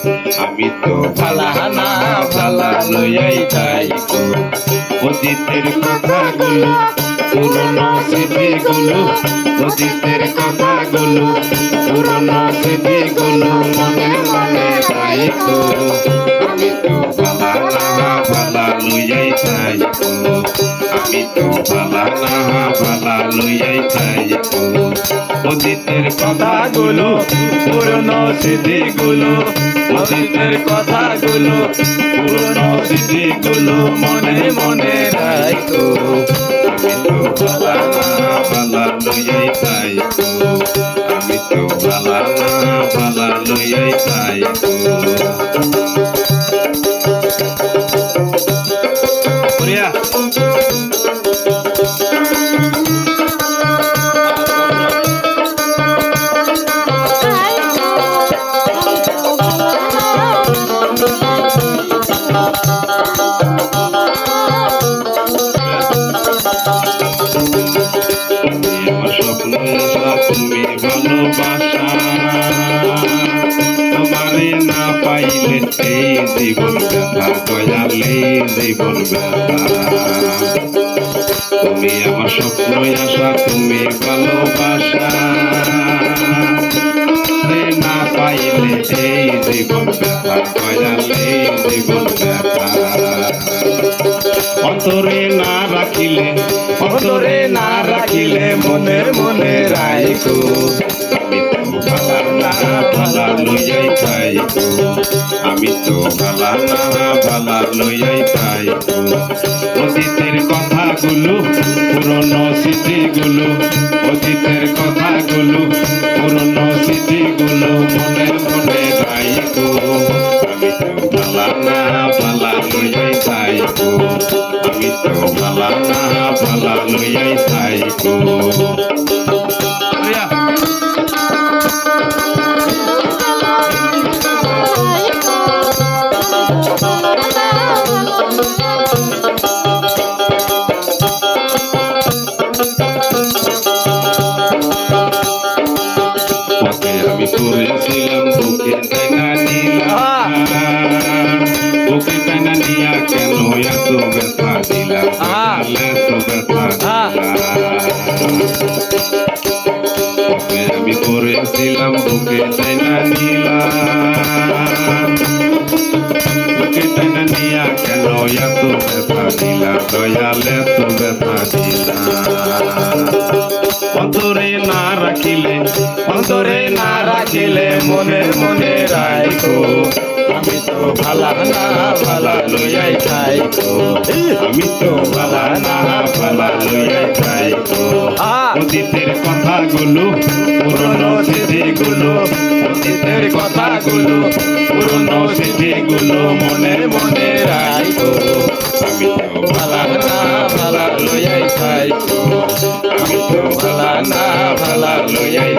আমি তো ভালা না ভালা লইয়াই যাইতো অতীতের কথাগুলো পুরনো স্মৃতিগুলো অতীতের কথাগুলো পুরনো স্মৃতিগুলো মনে মনে যাইতো আমি তো ভালা না ভালা লইয়াই যাইতো আমি তো ভালা না ভালা লইয়াই যাইতো অতীতের কথাগুলো পুরনো স্মৃতিগুলো অতীতের কথাগুলো, পুরনো স্মৃতিগুলো মনে মনে রাখো আমি তো না ভালা লইয়াই আমি তো না ভালা লইয়াই Korea. আমার স্বপ্ন তুমি ভালোবাসা তোমারে না পাইলে এই জীবন ব্যথা দয়ালে জীবন ব্যথা। তুমি আমার স্বপ্ন আশা তুমি ভালোবাসা না পাইলে এই জীবন ব্যথা দয়ালে জীবন ব্যথা। অন্তরে না রাখিলে অন্তরে না রাখিলে মনে মনে রাইকো আমি তো। ভালা না ভালা লইয়াই খাইকো আমি তো ভালা না ভালা লইয়াই খাইকো অতীতের কথাগুলো পুরনো স্মৃতিগুলো অতীতের কথাগুলো পুরনো স্মৃতিগুলো মনে মনে রাইকো আমি তো ভালা না ভালা লইয়াই খাইকো আমি তো ভালা না লইয়াই খাইকো ওকে আমি পড়েছিলাম বুকে টানা নিলাম বুকে টানা নিয়া কেন এত ব্যথা আমি করেছিলাম বুকে টানা নিলাম বুকে টানা নিয়া কেন এত দয়াল এত ব্যথা দিলাম অন্তরে না রাখিলে অন্তরে না রাখিলে মনে মনে রাখো আমি তো ভালা না ভালা লইয়াই খাইকো আমি তো ভালা না ভালা লইয়াই খাইকো অতীতের কথাগুলো পুরনো স্মৃতিগুলো অতীতের কথাগুলো পুরনো স্মৃতিগুলো মনে মনে রাখো ভালা না ভালা লইয়াই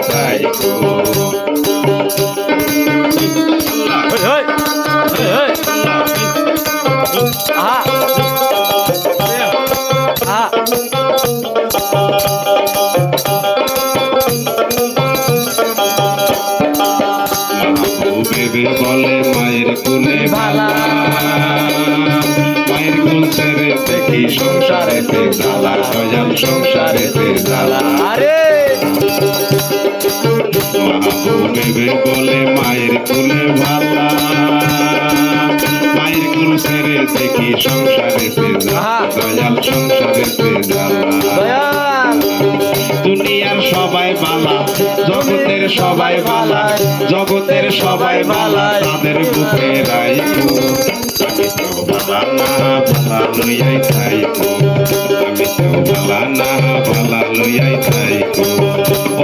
বেবে বলে মায়ের কুলে ভালা। মায়ের কুল ছেড়ে দেখি সংসারেতে জ্বালা? দয়াল সংসারেতে জ্বালা। আরে! বলে মায়ের কুলে ভালা মায়ের কুল ছেড়ে দেখি সংসারেতে জ্বালা? দয়াল সংসারেতে জ্বালা। দুনিয়ার সবাই বালা। সবাই বালা জগতের সবাই বালা তাদের বুকে রাইকো আমি তো বালা না, বালা লইয়াই খাইকো আমি তো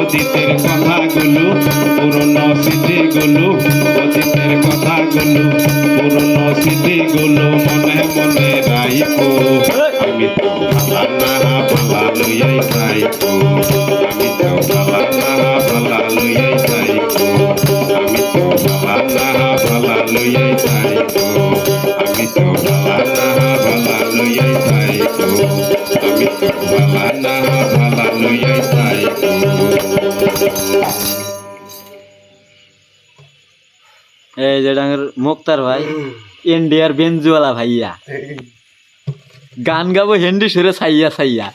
অতীতের কথাগুলো, পুরনো স্মৃতিগুলো, অতীতের কথাগুলো, পুরনো স্মৃতিগুলো মনে মনে রাইকো আমি তো বালা না, বালা লইয়াই খাইকো এই যে ডাঙর মুক্তার ভাই ইন্ডিয়ার বেঞ্জুয়ালা ভাইয়া। গান গাবো হেন্ডি সুরে সাইয়া সাইয়া